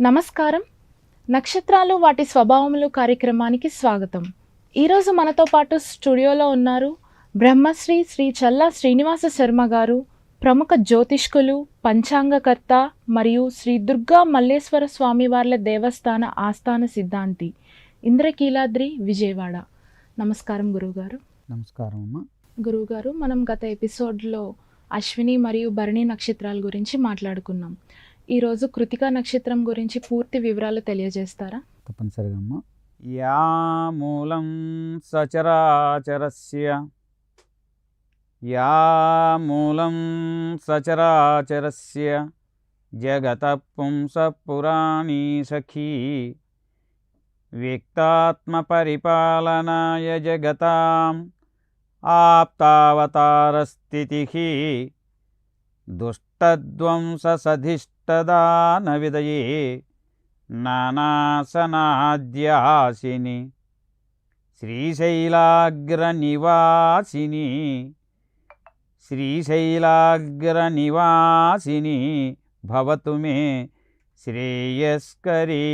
నమస్కారం. నక్షత్రాలు వాటి స్వభావములు కార్యక్రమానికి స్వాగతం. ఈరోజు మనతో పాటు స్టూడియోలో ఉన్నారు బ్రహ్మశ్రీ శ్రీ చల్లా శ్రీనివాస శర్మ గారు ప్రముఖ జ్యోతిష్కులు పంచాంగకర్త మరియు శ్రీ దుర్గా మల్లేశ్వర స్వామివార్ల దేవస్థాన ఆస్థాన సిద్ధాంతి ఇంద్రకీలాద్రి విజయవాడ. నమస్కారం గురువుగారు. నమస్కారం అమ్మ. గురువుగారు మనం గత ఎపిసోడ్లో అశ్విని మరియు భరణి నక్షత్రాల గురించి మాట్లాడుకున్నాం. ఈరోజు కృతికా నక్షత్రం గురించి పూర్తి వివరాలు తెలియజేస్తారా? తప్పనిసరిగా అమ్మ. యా మూలం సచరాచరస్య. యా మూలం సచరాచరస్య. జగత పుంస పురాణీ సఖీ. వ్యక్తాత్మపరిపాలనాయ జగతాం. ఆప్తావతారస్థితిः దుష్టధ్వంససధిష్టదాన విదయే నానాసనాద్యాసిని శ్రీశైలాగ్రనివాసిని శ్రీశైలాగ్రనివాసిని భవతు మే శ్రేయస్కరీ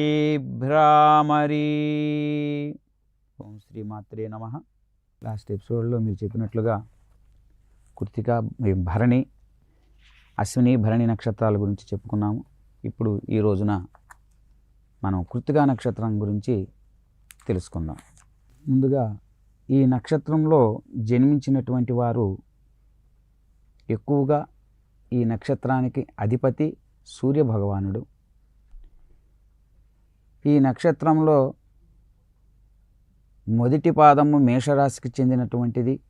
భ్రామరీ ఓం శ్రీమాత్రే నమ లాస్ట్ ఎపిసోడ్లో మీరు చెప్పినట్లుగా కృతిక భరణి అశ్విని భరణి నక్షత్రాల గురించి చెప్పుకున్నాము. ఇప్పుడు ఈ రోజున మనం కృతికా నక్షత్రం గురించి తెలుసుకుందాం. ముందుగా ఈ నక్షత్రంలో జన్మించినటువంటి వారు ఎక్కువగా ఈ నక్షత్రానికి అధిపతి సూర్య భగవానుడు ఈ నక్షత్రంలో మొదటి పాదము మేషరాశికి చెందినటువంటిది.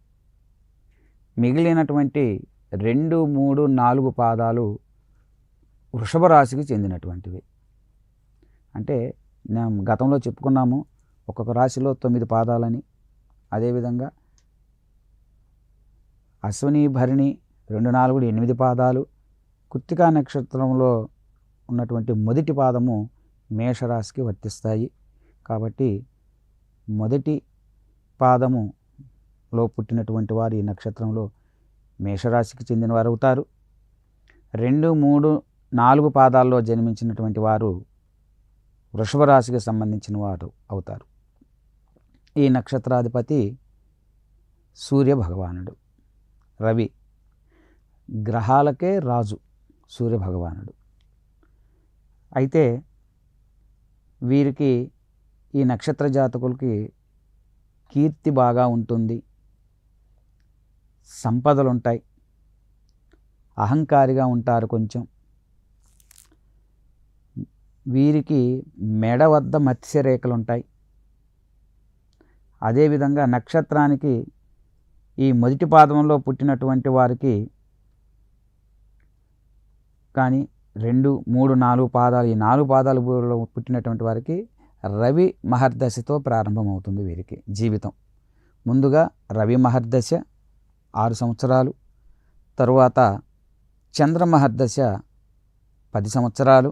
మిగిలినటువంటి రెండు మూడు నాలుగు పాదాలు వృషభ రాశికి చెందినటువంటివి. అంటే మేము గతంలో చెప్పుకున్నాము ఒక్కొక్క రాశిలో తొమ్మిది పాదాలని. అదేవిధంగా అశ్విని భరిణి రెండు నాలుగు ఎనిమిది పాదాలు. కృత్తికా నక్షత్రంలో ఉన్నటువంటి మొదటి పాదము మేషరాశికి వర్తిస్తాయి. కాబట్టి మొదటి పాదములో పుట్టినటువంటి వారు ఈ నక్షత్రంలో మేషరాశికి చెందిన వారు అవుతారు. రెండు మూడు నాలుగు పాదాల్లో జన్మించినటువంటి వారు వృషభ రాశికి సంబంధించిన వారు అవుతారు. ఈ నక్షత్రాధిపతి సూర్య భగవానుడు రవి గ్రహాలకే రాజు సూర్య భగవానుడు. అయితే వీరికి ఈ నక్షత్ర జాతకులకి కీర్తి బాగా ఉంటుంది. సంపదలు ఉంటాయి అహంకారిగా ఉంటారు కొంచెం. వీరికి మెడ వద్ద మత్స్యరేఖలు ఉంటాయి అదేవిధంగా నక్షత్రానికి ఈ మొదటి పాదంలో పుట్టినటువంటి వారికి కానీ రెండు మూడు నాలుగు పాదాలు ఈ నాలుగు పాదాలు పుట్టినటువంటి వారికి రవి మహర్దశతో ప్రారంభమవుతుంది వీరికి జీవితం. ముందుగా రవి మహర్దశ ఆరు సంవత్సరాలు తరువాత చంద్ర మహర్దశ పది సంవత్సరాలు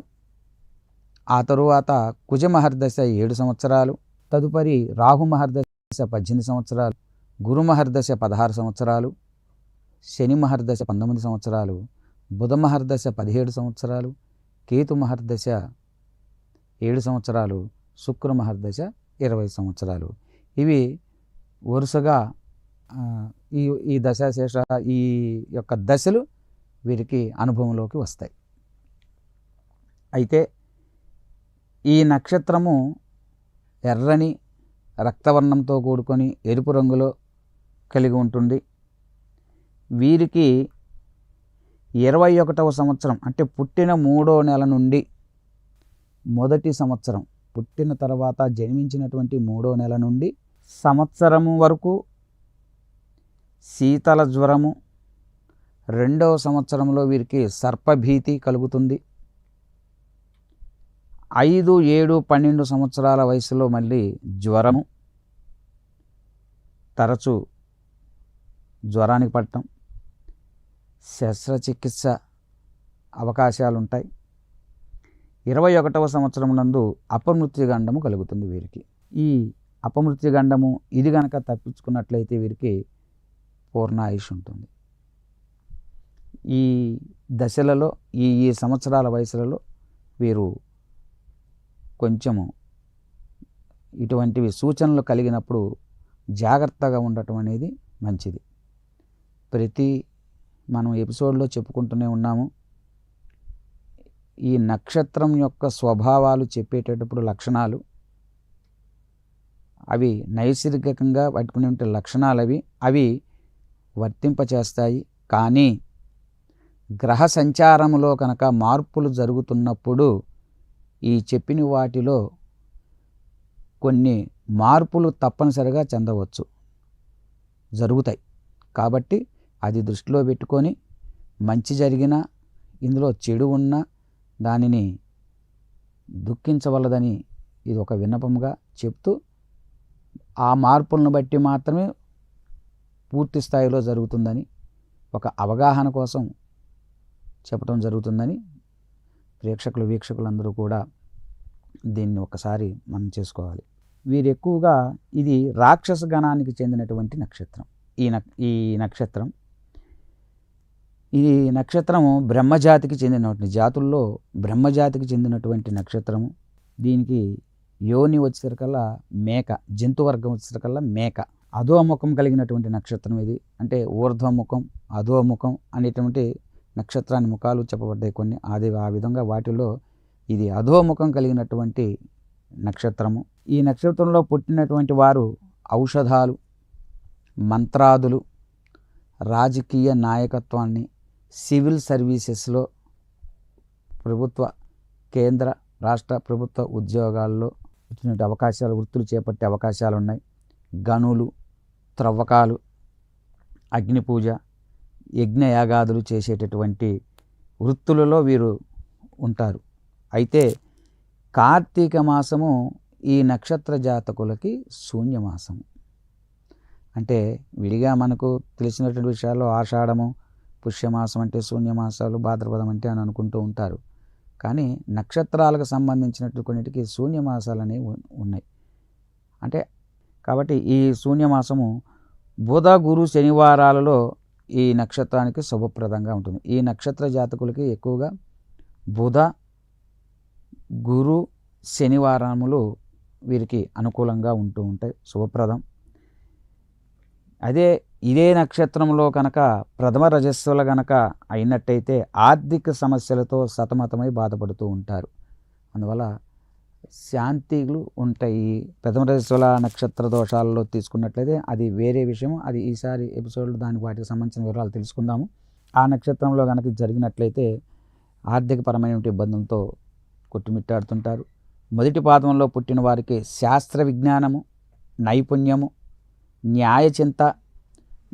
ఆ తరువాత కుజ మహర్దశ ఏడు సంవత్సరాలు తదుపరి రాహు మహర్దశ పద్దెనిమిది సంవత్సరాలు గురు మహర్దశ పదహారు సంవత్సరాలు శని మహర్దశ పంతొమ్మిది సంవత్సరాలు బుధ మహర్దశ పదిహేడు సంవత్సరాలు కేతు మహర్దశ ఏడు సంవత్సరాలు శుక్ర మహర్దశ ఇరవై సంవత్సరాలు. ఇవి వరుసగా ఈ ఈ దశాశేష ఈ యొక్క దశలు వీరికి అనుభవంలోకి వస్తాయి. అయితే ఈ నక్షత్రము ఎర్రని రక్తవర్ణంతో కూడుకొని ఎరుపు రంగులో కలిగి ఉంటుంది. వీరికి ఇరవై ఒకటవ సంవత్సరం అంటే పుట్టిన మూడో నెల నుండి మొదటి సంవత్సరం పుట్టిన తర్వాత జన్మించినటువంటి మూడో నెల నుండి సంవత్సరము వరకు శీతల జ్వరము రెండవ సంవత్సరంలో వీరికి సర్పభీతి కలుగుతుంది. ఐదు ఏడు పన్నెండు సంవత్సరాల వయసులో మళ్ళీ జ్వరము తరచు జ్వరానికి పట్టడం. శస్త్రచికిత్స అవకాశాలు ఉంటాయి ఇరవై ఒకటవ సంవత్సరం నందు అపమృత్యుగండము కలుగుతుంది వీరికి. ఈ అపమృత్యుగండము ఇది గనక తప్పించుకున్నట్లయితే వీరికి పూర్ణ ఆయుష్ ఉంటుంది. ఈ దశలలో ఈ ఈ సంవత్సరాల వయసులలో వీరు కొంచెము ఇటువంటివి సూచనలు కలిగినప్పుడు జాగ్రత్తగా ఉండటం అనేది మంచిది. ప్రతి మనం ఎపిసోడ్లో చెప్పుకుంటూనే ఉన్నాము ఈ నక్షత్రం యొక్క స్వభావాలు చెప్పేటప్పుడు లక్షణాలు. అవి నైసర్గికంగా పట్టుకునే లక్షణాలు అవి అవి వర్తింపచేస్తాయి. కానీ గ్రహ సంచారములో కనుక మార్పులు జరుగుతున్నప్పుడు ఈ చెప్పిన వాటిలో కొన్ని మార్పులు తప్పనిసరిగా చెందవచ్చు. జరుగుతాయి. కాబట్టి అది దృష్టిలో పెట్టుకొని మంచి జరిగినా ఇందులో చెడు ఉన్నా దానిని దుఃఖించవలదని ఇది ఒక విన్నపంగా చెప్తూ ఆ మార్పులను బట్టి మాత్రమే పూర్తి స్థాయిలో జరుగుతుందని ఒక అవగాహన కోసం చెప్పడం జరుగుతుందని ప్రేక్షకులు వీక్షకులందరూ కూడా దీన్ని ఒకసారి మనం చేసుకోవాలి. వీరు ఎక్కువగా ఇది రాక్షస గణానికి చెందినటువంటి నక్షత్రం. ఈ నక్ ఈ నక్షత్రం ఈ నక్షత్రము బ్రహ్మజాతికి చెందినటువంటి జాతుల్లో బ్రహ్మజాతికి చెందినటువంటి నక్షత్రము. దీనికి యోని వచ్చేసరికల్లా మేక జంతువర్గం వచ్చేసరికల్లా మేక. అధోముఖం కలిగినటువంటి నక్షత్రం ఇది. అంటే ఊర్ధ్వముఖం అధోముఖం అనేటువంటి నక్షత్రాన్ని ముఖాలు చెప్పబడ్డాయి కొన్ని. అది ఆ విధంగా వాటిలో ఇది అధోముఖం కలిగినటువంటి నక్షత్రము. ఈ నక్షత్రంలో పుట్టినటువంటి వారు ఔషధాలు మంత్రాదులు రాజకీయ నాయకత్వాన్ని సివిల్ సర్వీసెస్లో ప్రభుత్వ కేంద్ర రాష్ట్ర ప్రభుత్వ ఉద్యోగాల్లో వచ్చినటువంటి అవకాశాలు వృత్తులు చేపట్టే అవకాశాలు ఉన్నాయి గనులు త్రవ్వకాలు అగ్ని పూజ యజ్ఞయాగాదులు చేసేటటువంటి వృత్తులలో వీరు ఉంటారు. అయితే కార్తీక మాసము ఈ నక్షత్ర జాతకులకి శూన్యమాసము అంటే విడిగా మనకు తెలిసినటువంటి విషయాల్లో ఆషాఢము పుష్యమాసం అంటే శూన్యమాసాలు భాద్రపదం అంటే అని అనుకుంటూ ఉంటారు. కానీ నక్షత్రాలకు సంబంధించినట్టు కొన్నిటికి శూన్యమాసాలు అనేవి ఉన్నాయి. అంటే కాబట్టి ఈ శూన్యమాసము బుధ గురు శనివారాలలో ఈ నక్షత్రానికి శుభప్రదంగా ఉంటుంది. ఈ నక్షత్ర జాతకులకి ఎక్కువగా బుధ గురు శనివారములు వీరికి అనుకూలంగా ఉంటూ ఉంటాయి. శుభప్రదం. అదే ఇదే నక్షత్రంలో కనుక ప్రథమ రజస్సుల గనక అయినట్టయితే ఆర్థిక సమస్యలతో సతమతమై బాధపడుతూ ఉంటారు. అందువల్ల శాంతిలు ఉంటాయి. ప్రథమ రజస్సుల నక్షత్ర దోషాలలో తీసుకున్నట్లయితే అది వేరే విషయం అది ఈసారి ఎపిసోడ్లో దానికి వాటికి సంబంధించిన వివరాలు తెలుసుకుందాము. ఆ నక్షత్రంలో కనుక జరిగినట్లయితే ఆర్థికపరమైన ఇబ్బందులతో కొట్టుమిట్టాడుతుంటారు. మొదటి పాదంలో పుట్టిన వారికి శాస్త్ర విజ్ఞానము నైపుణ్యము న్యాయచింత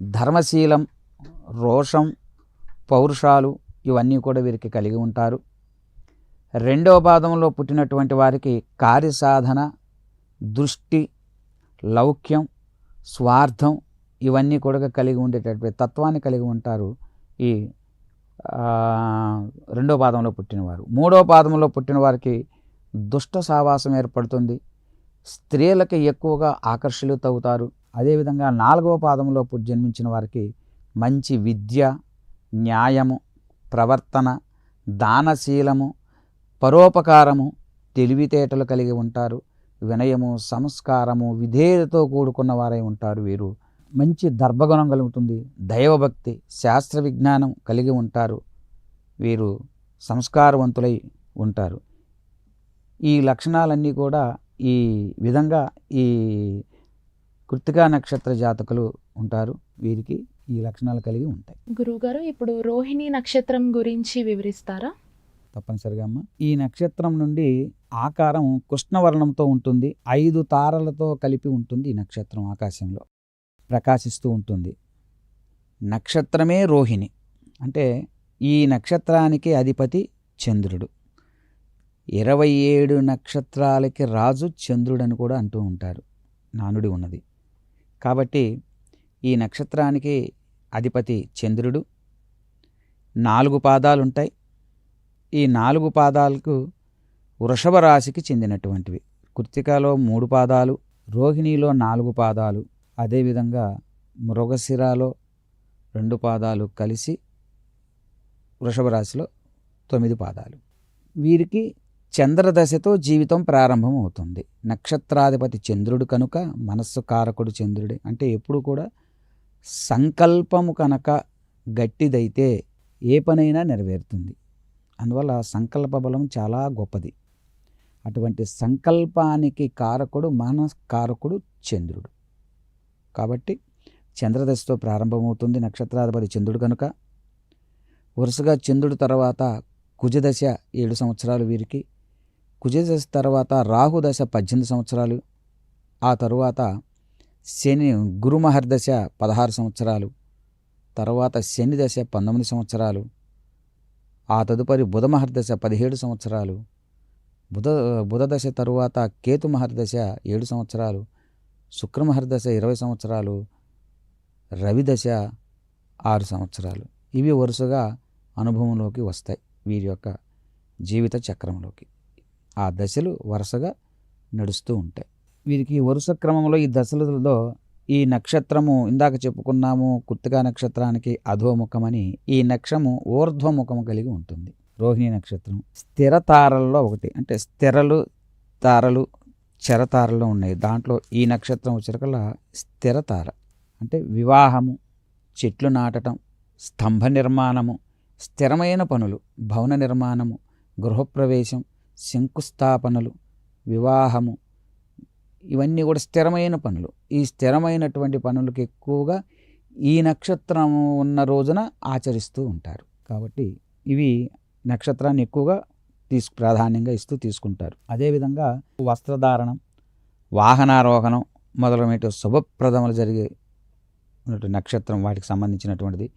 ధర్మశీలం రోషం పౌరుషాలు ఇవన్నీ కూడా వీరికి కలిగి ఉంటారు. రెండవ పాదంలో పుట్టినటువంటి వారికి కార్యసాధన దృష్టి లౌక్యం స్వార్థం ఇవన్నీ కూడా కలిగి ఉండేటటువంటి తత్వాన్ని కలిగి ఉంటారు ఈ రెండవ రెండో పాదంలో పుట్టినవారు. మూడో పాదంలో పుట్టిన వారికి దుష్ట సావాసం ఏర్పడుతుంది. స్త్రీలకి ఎక్కువగా ఆకర్షితులవుతారు. అదేవిధంగా నాలుగవ పాదంలో పుట్టి జన్మించిన వారికి మంచి విద్య న్యాయము ప్రవర్తన దానశీలము పరోపకారము తెలివితేటలు కలిగి ఉంటారు. వినయము సంస్కారము విధేయతతో కూడుకున్న వారై ఉంటారు వీరు. మంచి దర్భగుణం కలుగుతుంది. దైవభక్తి శాస్త్ర విజ్ఞానం కలిగి ఉంటారు వీరు. సంస్కారవంతులై ఉంటారు. ఈ లక్షణాలన్నీ కూడా ఈ విధంగా ఈ కృతికా నక్షత్ర జాతకులు ఉంటారు. వీరికి ఈ లక్షణాలు కలిగి ఉంటాయి. గురువుగారు ఇప్పుడు రోహిణి నక్షత్రం గురించి వివరిస్తారా? తప్పనిసరిగా అమ్మ. ఈ నక్షత్రం నుండి ఆకారం కృష్ణవర్ణంతో ఉంటుంది. ఐదు తారలతో కలిపి ఉంటుంది ఈ నక్షత్రం ఆకాశంలో. ప్రకాశిస్తూ ఉంటుంది. నక్షత్రమే రోహిణి. అంటే ఈ నక్షత్రానికి అధిపతి చంద్రుడు. ఇరవై ఏడు నక్షత్రాలకి రాజు చంద్రుడు అని కూడా అంటూ ఉంటారు. నానుడి ఉన్నది. కాబట్టి ఈ నక్షత్రానికి అధిపతి చంద్రుడు. నాలుగు పాదాలు ఉంటాయి ఈ నాలుగు పాదాలకు వృషభ రాశికి చెందినటువంటివి. కృత్తికలో మూడు పాదాలు రోహిణిలో నాలుగు పాదాలు అదేవిధంగా మృగశిరాలో రెండు పాదాలు కలిసి వృషభ రాశిలో తొమ్మిది పాదాలు. వీరికి చంద్రదశతో జీవితం ప్రారంభం అవుతుంది నక్షత్రాధిపతి చంద్రుడు కనుక మనస్సు కారకుడు చంద్రుడే. అంటే ఎప్పుడు కూడా సంకల్పము కనుక గట్టిదైతే ఏ పనైనా నెరవేరుతుంది. అందువల్ల సంకల్ప బలం చాలా గొప్పది. అటువంటి సంకల్పానికి కారకుడు కారకుడు చంద్రుడు. కాబట్టి చంద్రదశతో ప్రారంభమవుతుంది నక్షత్రాధిపతి చంద్రుడు కనుక. వరుసగా చంద్రుడు తర్వాత కుజదశ ఏడు సంవత్సరాలు వీరికి. కుజదశ తర్వాత రాహుదశ పద్దెనిమిది సంవత్సరాలు ఆ తరువాత శని గురుమహర్దశ పదహారు సంవత్సరాలు తర్వాత శని దశ పంతొమ్మిది సంవత్సరాలు ఆ తదుపరి బుధ మహర్దశ పదిహేడు సంవత్సరాలు బుధ బుధదశ తరువాత కేతు మహర్దశ ఏడు సంవత్సరాలు శుక్రమహర్దశ ఇరవై సంవత్సరాలు రవిదశ ఆరు సంవత్సరాలు. ఇవి వరుసగా అనుభవంలోకి వస్తాయి వీరి యొక్క జీవిత చక్రంలోకి. ఆ దశలు వరుసగా నడుస్తూ ఉంటాయి. వీరికి వరుస క్రమంలో ఈ దశలలో ఈ నక్షత్రము ఇందాక చెప్పుకున్నాము కుర్తిగా నక్షత్రానికి అధోముఖమని ఈ నక్షము ఊర్ధ్వముఖము కలిగి ఉంటుంది. రోహిణి నక్షత్రం స్థిర తారల్లో ఒకటి అంటే స్థిరలు తారలు చెరతారలు ఉన్నాయి. దాంట్లో ఈ నక్షత్రం వచ్చరికల్లా స్థిర తార అంటే వివాహము చెట్లు నాటటం స్తంభ నిర్మాణము స్థిరమైన పనులు భవన నిర్మాణము గృహప్రవేశం శంకుస్థాపనలు వివాహము ఇవన్నీ కూడా స్థిరమైన పనులు. ఈ స్థిరమైనటువంటి పనులకు ఎక్కువగా ఈ నక్షత్రం ఉన్న రోజున ఆచరిస్తూ ఉంటారు. కాబట్టి ఇవి నక్షత్రాన్ని ఎక్కువగా తీసు ప్రాధాన్యంగా ఇస్తూ తీసుకుంటారు. అదేవిధంగా వస్త్రధారణం వాహనారోహణం మొదలైన శుభప్రదములు జరిగే నక్షత్రం వాటికి సంబంధించినటువంటిది.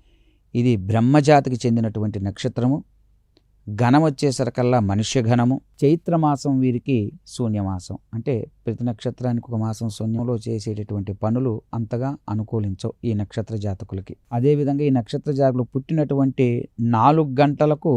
ఇది బ్రహ్మజాతికి చెందినటువంటి నక్షత్రము. ఘనం వచ్చేసరికల్లా మనుష్య ఘనము చైత్రమాసం వీరికి శూన్యమాసం. అంటే ప్రతి నక్షత్రానికి ఒక మాసం శూన్యంలో చేసేటటువంటి పనులు అంతగా అనుకూలించవు ఈ నక్షత్ర జాతకులకి. అదేవిధంగా ఈ నక్షత్ర జాతకులు పుట్టినటువంటి నాలుగు గంటలకు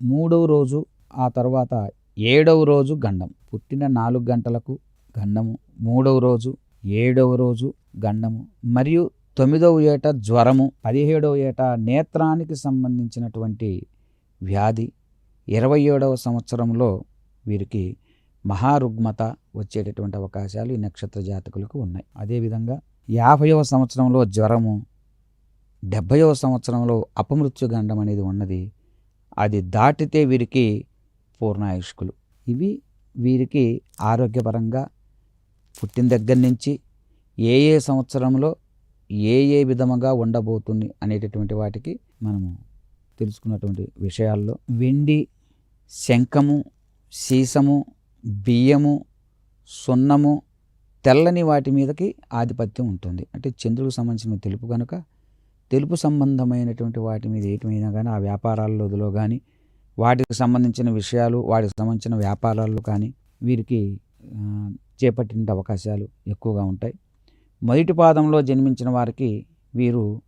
మూడవ రోజు ఆ తర్వాత ఏడవ రోజు గండం పుట్టిన నాలుగు గంటలకు గండము మూడవ రోజు ఏడవ రోజు గండము మరియు తొమ్మిదవ ఏట జ్వరము పదిహేడవ ఏట నేత్రానికి సంబంధించినటువంటి వ్యాధి ఇరవై ఏడవ సంవత్సరంలో వీరికి మహారుగ్మత వచ్చేటటువంటి అవకాశాలు ఈ నక్షత్ర జాతకులకు ఉన్నాయి. అదేవిధంగా యాభైవ సంవత్సరంలో జ్వరము డెబ్భైవ సంవత్సరంలో అపమృత్యుగండం అనేది ఉన్నది. అది దాటితే వీరికి పూర్ణాయుష్కులు. ఇవి వీరికి ఆరోగ్యపరంగా పుట్టిన దగ్గర నుంచి ఏ ఏ సంవత్సరంలో ఏ ఏ విధముగా ఉండబోతుంది అనేటటువంటి వాటికి మనము తెలుసుకున్నటువంటి విషయాల్లో వెండి శంఖము సీసము బియ్యము సున్నము తెల్లని వాటి మీదకి ఆధిపత్యం ఉంటుంది. అంటే చంద్రుడికి సంబంధించిన తెలుపు కనుక తెలుపు సంబంధమైనటువంటి వాటి మీద ఏమైనా కానీ ఆ వ్యాపారాల్లోదిలో కానీ వాటికి సంబంధించిన విషయాలు వాటికి సంబంధించిన వ్యాపారాల్లో కానీ వీరికి చేపట్టిన అవకాశాలు ఎక్కువగా ఉంటాయి. మొదటి పాదంలో జన్మించిన వారికి వీరు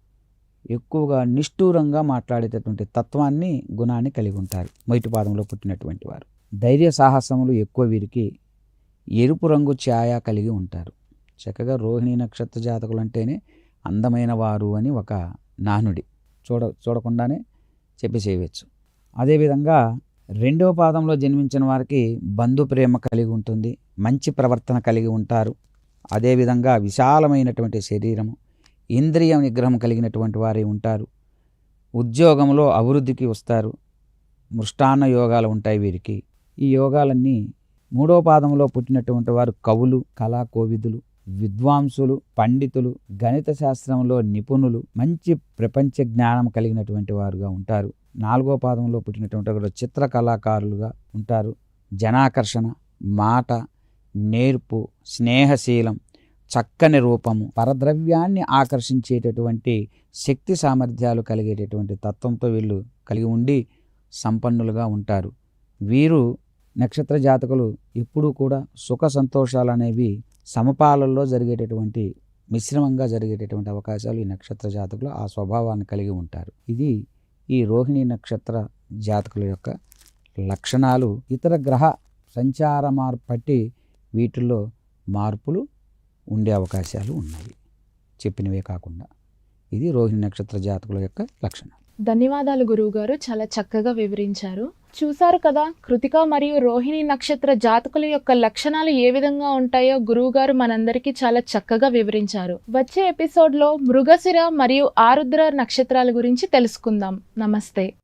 ఎక్కువగా నిష్ఠూరంగా మాట్లాడేటటువంటి తత్వాన్ని గుణాన్ని కలిగి ఉంటారు. మొదటి పాదంలో పుట్టినటువంటి వారు. ధైర్య సాహసములు ఎక్కువ వీరికి ఎరుపు రంగు ఛాయ కలిగి ఉంటారు. చక్కగా రోహిణి నక్షత్ర జాతకులు అంటేనే అందమైన వారు అని ఒక నానుడి. చూడ చూడకుండానే చెప్పి చేయవచ్చు. అదేవిధంగా రెండవ పాదంలో జన్మించిన వారికి బంధు ప్రేమ కలిగి ఉంటుంది. మంచి ప్రవర్తన కలిగి ఉంటారు. అదేవిధంగా విశాలమైనటువంటి శరీరము ఇంద్రియ నిగ్రహం కలిగినటువంటి వారే ఉంటారు. ఉద్యోగంలో అభివృద్ధికి వస్తారు. మృష్టాన్న యోగాలు ఉంటాయి వీరికి. ఈ యోగాలన్నీ మూడో పాదంలో పుట్టినటువంటి వారు కవులు కళా కోవిదులు విద్వాంసులు పండితులు గణిత శాస్త్రంలో నిపుణులు మంచి ప్రపంచ జ్ఞానం కలిగినటువంటి వారుగా ఉంటారు. నాలుగో పాదంలో పుట్టినటువంటి వారు చిత్ర కళాకారులుగా ఉంటారు. జనాకర్షణ మాట నేర్పు స్నేహశీలం చక్కని రూపము పరద్రవ్యాన్ని ఆకర్షించేటటువంటి శక్తి సామర్థ్యాలు కలిగేటటువంటి తత్వంతో వీళ్ళు కలిగి ఉండి సంపన్నులుగా ఉంటారు. వీరు నక్షత్ర జాతకులు ఎప్పుడూ కూడా సుఖ సంతోషాలు అనేవి సమపాలల్లో జరిగేటటువంటి మిశ్రమంగా జరిగేటటువంటి అవకాశాలు ఈ నక్షత్ర జాతకులు ఆ స్వభావాన్ని కలిగి ఉంటారు. ఇది ఈ రోహిణి నక్షత్ర జాతకుల యొక్క లక్షణాలు. ఇతర గ్రహ సంచార మార్పట్టి వీటిల్లో మార్పులు ఉండే అవకాశాలు ఉన్నాయి. చెప్పినవే కాకుండా. ఇది రోహిణి నక్షత్ర జాతకుల యొక్క లక్షణం. ధన్యవాదాలు గురువుగారు. చాలా చక్కగా వివరించారు. చూశారు కదా కృతిక మరియు రోహిణి నక్షత్ర జాతకుల యొక్క లక్షణాలు ఏ విధంగా ఉంటాయో గురువుగారు మనందరికీ చాలా చక్కగా వివరించారు. వచ్చే ఎపిసోడ్లో మృగశిర మరియు ఆరుద్ర నక్షత్రాల గురించి తెలుసుకుందాం. నమస్తే.